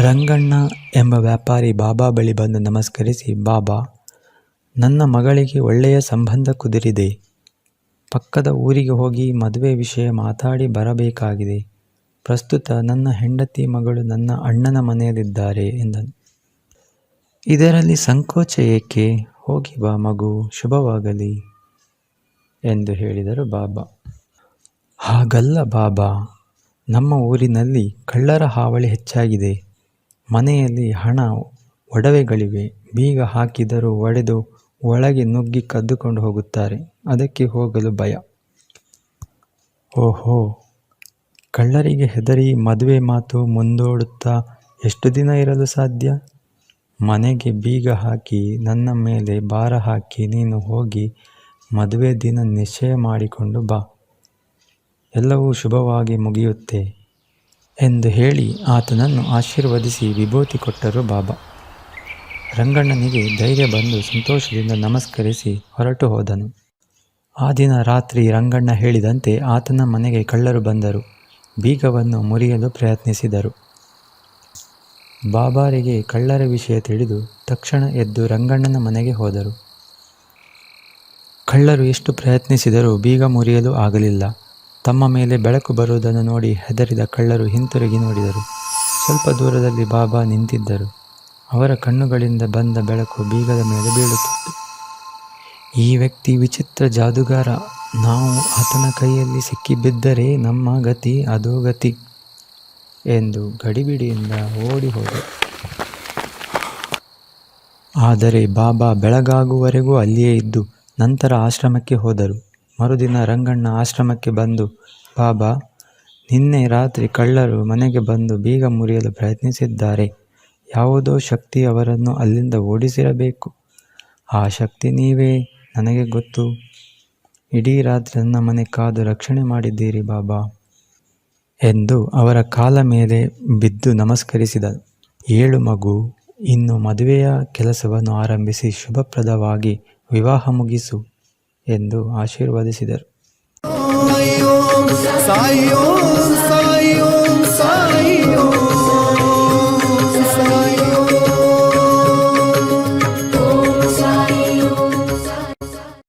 ರಂಗಣ್ಣ ಎಂಬ ವ್ಯಾಪಾರಿ ಬಾಬಾ ಬಳಿ ಬಂದು ನಮಸ್ಕರಿಸಿ, ಬಾಬಾ, ನನ್ನ ಮಗಳಿಗೆ ಒಳ್ಳೆಯ ಸಂಬಂಧ ಕುದುರಿದೆ. ಪಕ್ಕದ ಊರಿಗೆ ಹೋಗಿ ಮದುವೆ ವಿಷಯ ಮಾತಾಡಿ ಬರಬೇಕಾಗಿದೆ. ಪ್ರಸ್ತುತ ನನ್ನ ಹೆಂಡತಿ ಮಗಳು ನನ್ನ ಅಣ್ಣನ ಮನೆಯಲ್ಲಿದ್ದಾರೆ ಎಂದನು. ಇದರಲ್ಲಿ ಸಂಕೋಚ ಏಕೆ? ಹೋಗಿ ಬಾ ಮಗು, ಶುಭವಾಗಲಿ ಎಂದು ಹೇಳಿದರು ಬಾಬಾ. ಹಾಗಲ್ಲ ಬಾಬಾ, ನಮ್ಮ ಊರಿನಲ್ಲಿ ಕಳ್ಳರ ಹಾವಳಿ ಹೆಚ್ಚಾಗಿದೆ. ಮನೆಯಲ್ಲಿ ಹಣ, ಒಡವೆಗಳಿವೆ. ಬೀಗ ಹಾಕಿದರೂ ಒಡೆದು ಒಳಗೆ ನುಗ್ಗಿ ಕದ್ದುಕೊಂಡು ಹೋಗುತ್ತಾರೆ. ಅದಕ್ಕೆ ಹೋಗಲು ಭಯ. ಓಹೋ, ಕಳ್ಳರಿಗೆ ಹೆದರಿ ಮದುವೆ ಮಾತು ಮುಂದೋಡುತ್ತಾ ಎಷ್ಟು ದಿನ ಇರಲು ಸಾಧ್ಯ? ಮನೆಗೆ ಬೀಗ ಹಾಕಿ, ನನ್ನ ಮೇಲೆ ಭಾರ ಹಾಕಿ ನೀನು ಹೋಗಿ ಮದುವೆ ದಿನ ನಿಶ್ಚಯ ಮಾಡಿಕೊಂಡು ಬಾ. ಎಲ್ಲವೂ ಶುಭವಾಗಿ ಮುಗಿಯುತ್ತೆ. ಎಂದು ಹೇಳಿ ಆತನನ್ನು ಆಶೀರ್ವದಿಸಿ ವಿಭೂತಿ ಕೊಟ್ಟರು ಬಾಬಾ. ರಂಗಣ್ಣನಿಗೆ ಧೈರ್ಯ ಬಂದು ಸಂತೋಷದಿಂದ ನಮಸ್ಕರಿಸಿ ಹೊರಟು ಹೋದನು. ಆ ದಿನ ರಾತ್ರಿ ರಂಗಣ್ಣ ಹೇಳಿದಂತೆ ಆತನ ಮನೆಗೆ ಕಳ್ಳರು ಬಂದರು. ಬೀಗವನ್ನು ಮುರಿಯಲು ಪ್ರಯತ್ನಿಸಿದರು. ಬಾಬಾರಿಗೆ ಕಳ್ಳರ ವಿಷಯ ತಿಳಿದು ತಕ್ಷಣ ಎದ್ದು ರಂಗಣ್ಣನ ಮನೆಗೆ ಹೋದರು. ಕಳ್ಳರು ಎಷ್ಟು ಪ್ರಯತ್ನಿಸಿದರೂ ಬೀಗ ಮುರಿಯಲು ಆಗಲಿಲ್ಲ. ತಮ್ಮ ಮೇಲೆ ಬೆಳಕು ಬರುವುದನ್ನು ನೋಡಿ ಹೆದರಿದ ಕಳ್ಳರು ಹಿಂತಿರುಗಿ ನೋಡಿದರು. ಸ್ವಲ್ಪ ದೂರದಲ್ಲಿ ಬಾಬಾ ನಿಂತಿದ್ದರು. ಅವರ ಕಣ್ಣುಗಳಿಂದ ಬಂದ ಬೆಳಕು ಬೀಗದ ಮೇಲೆ ಬೀಳುತ್ತಿತ್ತು. ಈ ವ್ಯಕ್ತಿ ವಿಚಿತ್ರ ಜಾದುಗಾರ. ನಾವು ಆತನ ಕೈಯಲ್ಲಿ ಸಿಕ್ಕಿಬಿದ್ದರೆ ನಮ್ಮ ಗತಿ ಅದೋ ಗತಿ ಎಂದು ಗಡಿಬಿಡಿಯಿಂದ ಓಡಿ ಹೋದರು ಆದರೆ ಬಾಬಾ ಬೆಳಗಾಗುವವರೆಗೂ ಅಲ್ಲಿಯೇ ಇದ್ದು ನಂತರ ಆಶ್ರಮಕ್ಕೆ ಹೋದರು. ಮರುದಿನ ರಂಗಣ್ಣ ಆಶ್ರಮಕ್ಕೆ ಬಂದು, ಬಾಬಾ, ನಿನ್ನೆ ರಾತ್ರಿ ಕಳ್ಳರು ಮನೆಗೆ ಬಂದು ಬೀಗ ಮುರಿಯಲು ಪ್ರಯತ್ನಿಸಿದ್ದಾರೆ. ಯಾವುದೋ ಶಕ್ತಿ ಅವರನ್ನು ಅಲ್ಲಿಂದ ಓಡಿಸಿರಬೇಕು. ಆ ಶಕ್ತಿ ನೀವೇ, ನನಗೆ ಗೊತ್ತು. ಇಡೀ ರಾತ್ರಿ ನನ್ನ ಮನೆ ಕಾದು ರಕ್ಷಣೆ ಮಾಡಿದ್ದೀರಿ, ಬಾಬಾ ಎಂದು ಅವರ ಕಾಲ ಮೇಲೆ ಬಿದ್ದು ನಮಸ್ಕರಿಸಿದ ಏಳು ಮಗು, ಇನ್ನು ಮದುವೆಯ ಕೆಲಸವನ್ನು ಆರಂಭಿಸಿ ಶುಭಪ್ರದವಾಗಿ ವಿವಾಹ ಮುಗಿಸು. ಎಂದು ಆಶೀರ್ವದಿಸಿದರು.